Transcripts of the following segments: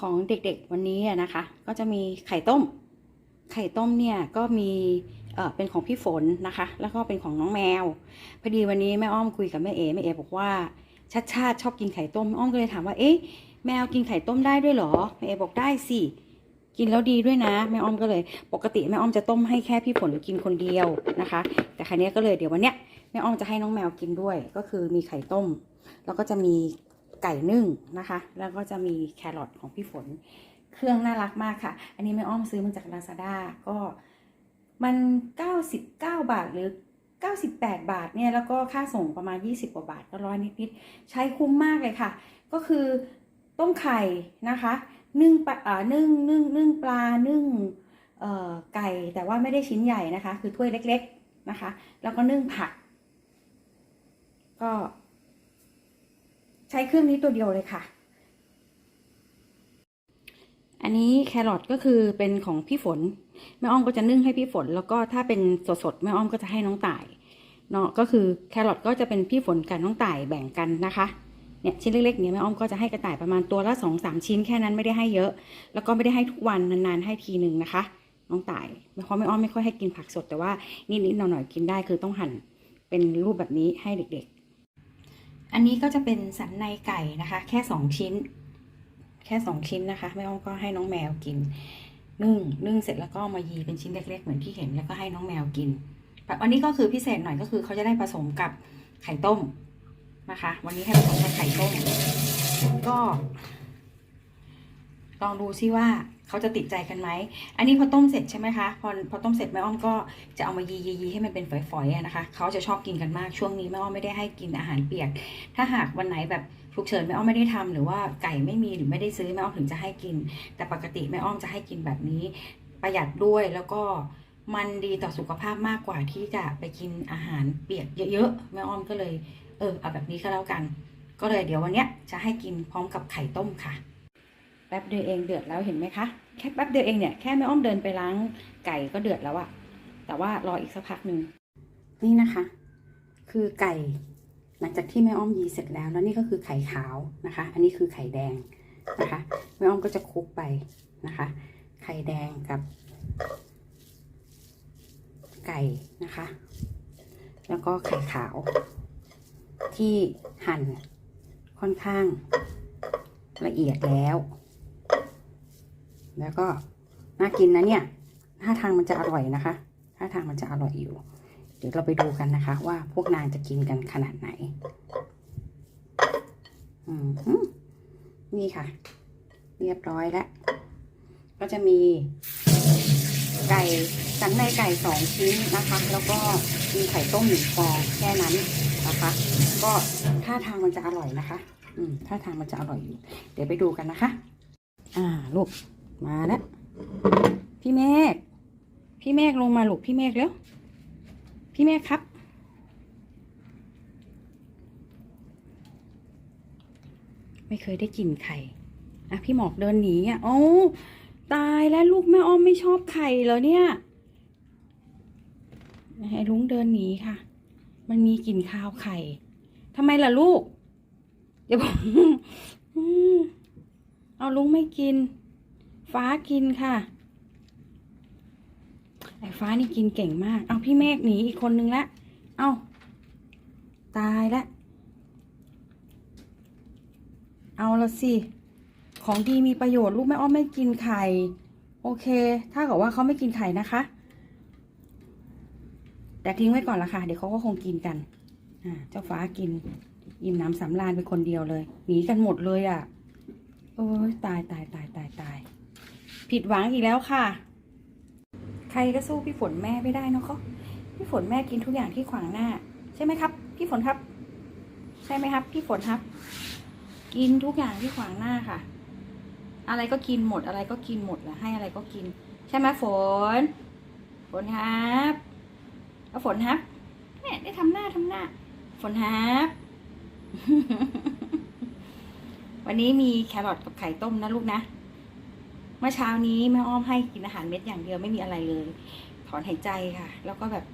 ของเด็กๆวันนี้นะคะ ก็จะมีไข่ต้ม ไข่ต้มเนี่ยก็มีเออเป็นของพี่ฝนนะคะ แล้วก็เป็นของน้องแมว พอดีวันนี้แม่อ้อมคุยกับแม่เอแม่เอบอกว่าชัดชาติชอบกินไข่ต้มแม่อ้อมก็เลยถามว่าเอ๊ะแมวกินไข่ต้มได้ด้วยเหรอแม่เอบอกได้สิกินแล้วดีด้วยนะแม่อ้อมก็เลย ปกติแม่อ้อมจะต้มให้แค่พี่ฝนกินคนเดียวนะคะ แต่ครั้นี้ก็เลยเดี๋ยววันเนี้ยแม่อ้อมจะให้น้องแมวกินด้วย ก็คือมีไข่ต้ม แล้วก็จะมี ไก่นึ่งนะคะ แล้วก็จะมีแครอทของพี่ฝน เครื่องน่ารักมากค่ะ อันนี้แม่อ้อมซื้อมาจาก Lazada ก็มัน 99 บาทหรือ 98 บาทเนี่ย แล้วก็ค่าส่งประมาณ 20 กว่าบาทก็ร้อยนิดๆ ใช้คุ้มมากเลยค่ะ ก็คือต้มไข่นะคะ นึ่งปลาอ่านึ่งนึ่งนึ่งปลา นึ่งเอ่อไก่ แต่ว่าไม่ได้ชิ้นใหญ่นะคะ คือถ้วยเล็ก ๆ นะคะ แล้วก็นึ่งผัก ก็ ใช้เครื่องนี้ตัวเดียวเลยค่ะ อันนี้แครอทก็คือเป็นของพี่ฝนแม่อ้อมก็จะนึ่งให้พี่ฝน แล้วก็ถ้าเป็นสดๆแม่อ้อมก็จะให้น้องต่ายเนาะก็คือแครอทก็จะเป็นพี่ฝนกับน้องต่ายแบ่งกันนะคะเนี่ยชิ้นเล็กๆเนี่ยแม่อ้อมก็จะให้กระต่ายประมาณตัวละสองสามชิ้นแค่นั้นไม่ได้ให้เยอะ แล้วก็ไม่ได้ให้ทุกวันนานๆให้ทีหนึ่งนะคะ น้องต่ายเพราะแม่อ้อมไม่ค่อยให้กินผักสดแต่ว่านิดๆหน่อยๆกินได้คือต้องหั่นเป็นรูปแบบนี้ให้เด็กๆ อันนี้ก็จะเป็นสันในไก่นะคะ แค่สองชิ้น แค่สองชิ้นนะคะแม่อ้อมก็ให้น้องแมวกิน นึ่งนึ่งเสร็จแล้วก็มายีเป็นชิ้นเล็กๆ เหมือนที่เห็นแล้วก็ให้น้องแมวกินแต่วันนี้ก็คือพิเศษหน่อยก็คือเขาจะได้ผสมกับไข่ต้มนะคะ วันนี้ให้ผสมกับไข่ต้มก็ ลองดูซิว่า เขาจะติดใจกันไหม อันนี้พอต้มเสร็จใช่ไหมคะ พอพอต้มเสร็จแม่อ้อมก็จะเอามายียีให้มันเป็นฝอยๆนะคะ เขาจะชอบกินกันมาก ช่วงนี้แม่อ้อมไม่ได้ให้กินอาหารเปียก ถ้าหากวันไหนแบบฉุกเฉินแม่อ้อมไม่ได้ทำหรือว่าไก่ไม่มีหรือไม่ได้ซื้อแม่อ้อมถึงจะให้กิน แต่ปกติแม่อ้อมจะให้กินแบบนี้ ประหยัดด้วยแล้วก็มันดีต่อสุขภาพมากกว่าที่จะไปกินอาหารเปียกเยอะๆแม่อ้อมก็เลย เออเอาแบบนี้ก็แล้วกัน ก็เลยเดี๋ยววันเนี้ยจะให้กินพร้อมกับไข่ต้มค่ะ ป๊บเดียวเองเดือดแล้วเห็นไหมคะแค่แป๊บเดียวเองเนี่ยแค่แม่อ้อมเดินไปล้างไก่ก็เดือดแล้วอะแต่ว่ารออีกสักพักหนึ่งนี่นะคะ คือไก่หลังจากที่แม่อ้อมยีเสร็จแล้วแล้วนี่ก็คือไข่ขาวนะคะ อันนี้คือไข่แดงนะคะแม่อ้อมก็จะคลุกไปนะคะ ไข่แดงกับ ไก่นะคะ แล้วก็ไข่ขาว ที่หั่นค่อนข้างละเอียดแล้ว แล้วก็น่ากินนะเนี่ยท่าทางมันจะอร่อยนะคะท่าทางมันจะอร่อยอยู่ เดี๋ยวเราไปดูกันนะคะ ว่าพวกนางจะกินกันขนาดไหนอืมนี่ค่ะ เรียบร้อยแล้ว ก็จะมีไก่สันในไก่สองชิ้นนะคะ แล้วก็มีไข่ต้มหนึ่งฟองแค่นั้นนะคะ ก็ท่าทางมันจะอร่อยนะคะ อืมท่าทางมันจะอร่อยอยู่ เดี๋ยวไปดูกันนะคะ อ่าลูก มาแล้วพี่เมฆพี่เมฆลงมาลูกพี่เมฆเร็วพี่เมฆครับ ไม่เคยได้กินไข่อะพี่หมอกเดินหนีอะโอ้ตายแล้วลูกแม่อ้อมไม่ชอบไข่เหรอเนี่ยให้ลุงเดินหนีค่ะ มันมีกลิ่นคาวไข่ทำไมล่ะลูก เดี๋ยวผมอืมเอาลุงไม่กิน ฟ้ากินค่ะ ไอ้ฟ้านี่กินเก่งมาก เอาพี่เมฆหนีอีกคนนึงละ เอาตายละ เอาละสิ ของดีมีประโยชน์ลูกแม่อ้อมไม่กินไข่ โอเค ถ้าเกิดว่าเขาไม่กินไข่นะคะ แต่ทิ้งไว้ก่อนละค่ะ เดี๋ยวเขาก็คงกินกัน อ่า เจ้าฟ้ากิน อิ่มน้ำสำราญไปคนเดียวเลย หนีกันหมดเลยอะ่ะ โอ้ยตายตายตายตายตาย ผิดหวังอีกแล้วค่ะ ใครก็สู้พี่ฝนแม่ไม่ได้นะเขาพี่ฝนแม่กินทุกอย่างที่ขวางหน้า ใช่ไหมครับ พี่ฝนครับ ใช่ไหมครับ พี่ฝนครับ กินทุกอย่างที่ขวางหน้าค่ะ อะไรก็กินหมดอะไรก็กินหมดแหละให้อะไรก็กิน ใช่ไหมฝน ฝนครับเอาฝนครับเนี่ได้ทำหน้าทำหน้า ฝนครับวันนี้มีแครอทกับไข่ต้มนะลูกนะ มื่อเช้านี้แม่อ้อมให้กินอาหารเม็ดอย่างเดียวไม่มีอะไรเลย ถอนหายใจค่ะ แล้วก็แบบ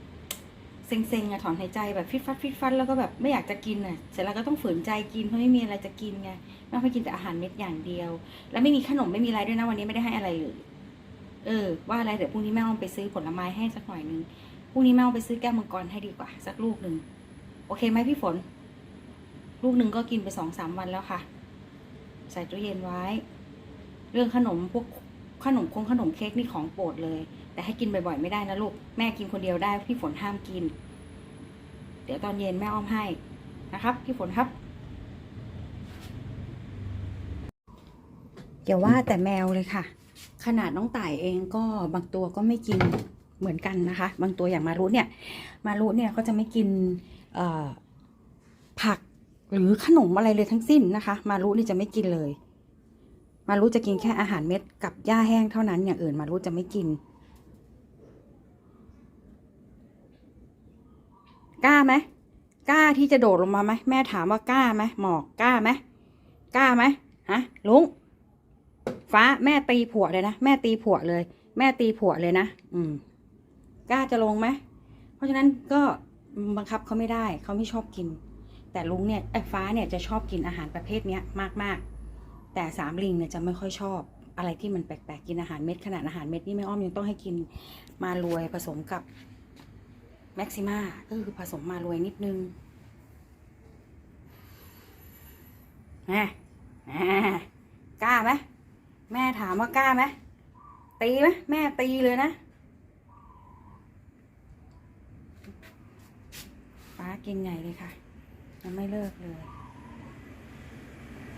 เซ็งๆอะถอนหายใจแบบฟิตฟัดฟิตฟัดแล้วก็แบบไม่อยากจะกินอะเสร็จแล้วก็ต้องฝืนใจกินเพราะไม่มีอะไรจะกินไงแม่อ้อมให้กินแต่อาหารเม็ดอย่างเดียว แล้วไม่มีขนมไม่มีอะไรด้วยนะวันนี้ไม่ได้ให้อะไรเลยเออว่าอะไรเดี๋ยวพรุ่งนี้แม่อ้อมไปซื้อผลไม้ให้สักหน่อยนึงพรุ่งนี้แม่อ้อมไปซื้อแก้วมังกรให้ดีกว่า สักลูกหนึ่งโอเคไหมพี่ฝน ลูกหนึ่งก็กินไปสองสามวันแล้วค่ะ ใส่ตู้เย็นไว้ เรื่องขนมพวกขนมคงขนมเค้กนี่ของโปรดเลย แต่ให้กินบ่อยๆไม่ได้นะลูก แม่กินคนเดียวได้พี่ฝนห้ามกิน เดี๋ยวตอนเย็นแม่อ้อมให้นะครับ พี่ฝนครับอย่าว่าแต่แมวเลยค่ะ ขนาดน้องต่ายเองก็บางตัวก็ไม่กินเหมือนกันนะคะ บางตัวอย่างมารุเนี่ย มารุเนี่ยก็จะไม่กินผักหรือขนมอะไรเลยทั้งสิ้นนะคะ มารุนี่จะไม่กินเลย มารุจะกินแค่อาหารเม็ดกับหญ้าแห้งเท่านั้นอย่างอื่นมารุจะไม่กิน กล้าไหมกล้าที่จะโดดลงมาไหมแม่ถามว่ากล้าไหมหมอกกล้าไหมกล้าไหมฮะลุงฟ้าแม่ตีผัวเลยนะแม่ตีผัวเลย แม่ตีผัวเลยนะอืม กล้าจะลงไหมเพราะฉะนั้นก็บังคับเขาไม่ได้เขาไม่ชอบกิน แต่ลุงเนี่ยไอ้ฟ้าเนี่ยจะชอบกินอาหารประเภทเนี้ยมากๆ แต่สามลิงเนี่ยจะไม่ค่อยชอบอะไรที่มันแปลกๆกินอาหารเม็ดขนาดอาหารเม็ดนี่แม่อ้อมยังต้องให้กินมารวยผสมกับแม็กซิมาก็คือผสมมารวยนิดนึงนะอ่กล้าไหมแม่ถามว่ากล้าไหมตีไหมแม่ตีเลยนะฟ้ากินใหญ่เลยค่ะ ยังไม่เลิกเลย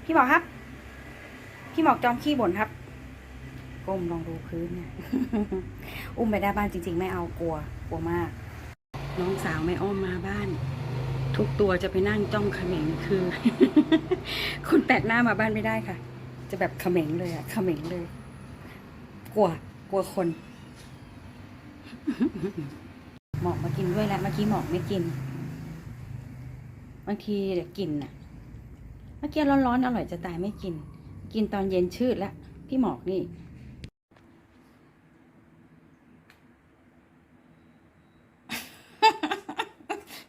พี่หมอกครับ พี่หมอกจอมขี้บ่นครับก้มลองดูพื้นเนี่ยอุ้มไปได้บ้านจริง ๆ ไม่เอากลัว กลัวมาก น้องสาวไม่อ้อมมาบ้าน ทุกตัวจะไปนั่งจ้องเขม็งคือ คนแปลกหน้ามาบ้านไม่ได้ค่ะ จะแบบเขม็งเลยอะเขม็งเลย กลัว กลัวคน หมอกมากินด้วยแล้วเมื่อกี้หมอกไม่กินบางทีเดี๋ยวกินน่ะเมื่อกี้ร้อนๆอร่อยจะตายไม่กิน กินตอนเย็นชืดแล้วพี่หมอกนี่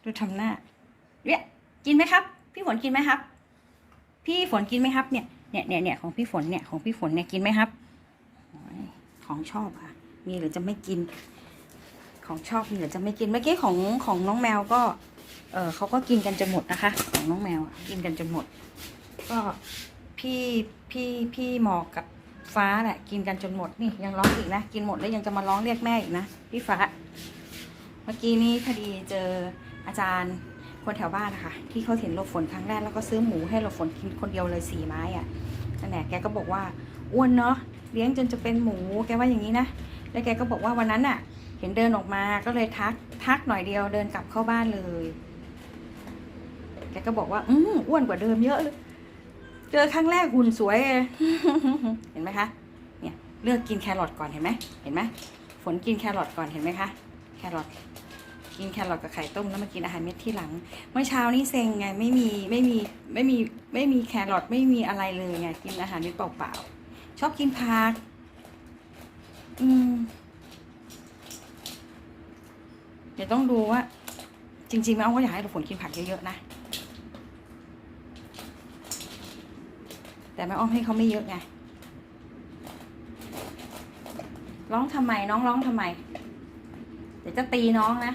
ดูทำหน้าเนี่ยกินไหมครับ พี่ฝนกินไหมครับ พี่ฝนกินไหมครับเนี่ยเนี่ยเนี่ยเนี่ยของพี่ฝนเนี่ยของพี่ฝนเนี่ยกินไหมครับ ของชอบค่ะ มีหรือจะไม่กิน ของชอบมีหรือจะไม่กินเมื่อกี้ของของน้องแมวก็ เออเขาก็กินกันจนหมดนะคะ ของน้องแมวกินกันจนหมด ก็ พี่พี่พี่หมอกกับฟ้าแหละกินกันจนหมดนี่ยังร้องอีกนะ กินหมดแล้วยังจะมาร้องเรียกแม่อีกนะพี่ฟ้า เมื่อกี้นี้พอดีเจออาจารย์คนแถวบ้านนะคะที่เขาเห็นหลบฝนครั้งแรกแล้วก็ซื้อหมูให้หลบฝนกินคนเดียวเลยสี่ไม้อะ่ะนั่นแหละแกก็บอกว่าอ้วนเนาะเลี้ยงจนจะเป็นหมูแกว่าอย่างนี้นะแล้วแกก็บอกว่าวันนั้นอะ เห็นเดินออกมาก็เลยทักทักหน่อยเดียวเดินกลับเข้าบ้านเลยแกก็บอกว่าอืมอ้วนกว่าเดิมเยอะเลย เจอครั้งแรกหุ่นสวยเลยเห็นไหมคะเนี่ยเลือกกินแครอทก่อนเห็นไหมเห็นไหมฝนกินแครอทก่อนเห็นไหมคะแครอทกินแครอทกับไข่ต้มแล้วมากินอาหารเม็ดที่หลัง เมื่อเช้านี่เซ็งไงไม่มีไม่มีไม่มีไม่มีแครอทไม่มีอะไรเลยไงกินอาหารเม็ดเปล่าๆชอบกินผักอืมเดี๋ยวต้องดูว่า จริงๆแม่อ้อมก็อยากให้เราฝนกินผักเยอะๆนะ แต่แม่อ้อมให้เขาไม่เยอะไง ร้องทำไมน้องร้องทำไม เดี๋ยวจะตีน้องนะ